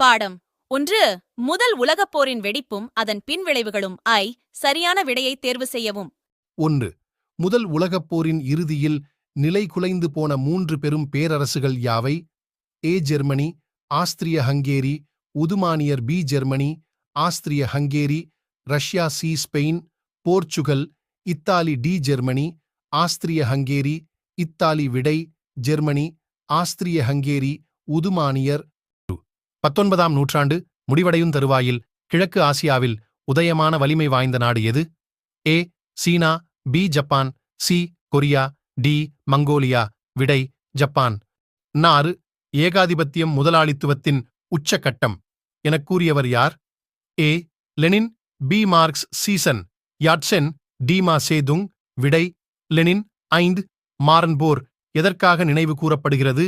பாடம். ஒன்று முதல் உலகப் போரின் வெடிப்பும் அதன் பின்விளைவுகளும் ஐ சரியான விடையை தேர்வு செய்யவும். ஒன்று முதல் உலகப் போரின் இறுதியில் நிலை குலைந்து போன மூன்று பெரும் பேரரசுகள் யாவை? A Germany Austria Hungary உதுமானியர் B Germany Austria Hungary Russia C Spain Portugal Italy D Germany Austria Hungary Italy விடை ஜெர்மனி ஆஸ்திரிய ஹங்கேரி உதுமானியர் பத்தொன்பதாம் நூற்றாண்டு முடிவடையும் தருவாயில் கிழக்கு ஆசியாவில் உதயமான வலிமை வாய்ந்த நாடு எது? A. China B. Japan C. Korea D. Mongolia விடை ஜப்பான். நாறு ஏகாதிபத்தியம் முதலாளித்துவத்தின் உச்சக்கட்டம் எனக் கூறியவர் யார்? A. Lenin B. Marx C Sun Yatsen D. Tsetung. விடை லெனின் ஐந்து மாரன்போர். எதற்காக நினைவு கூறப்படுகிறது?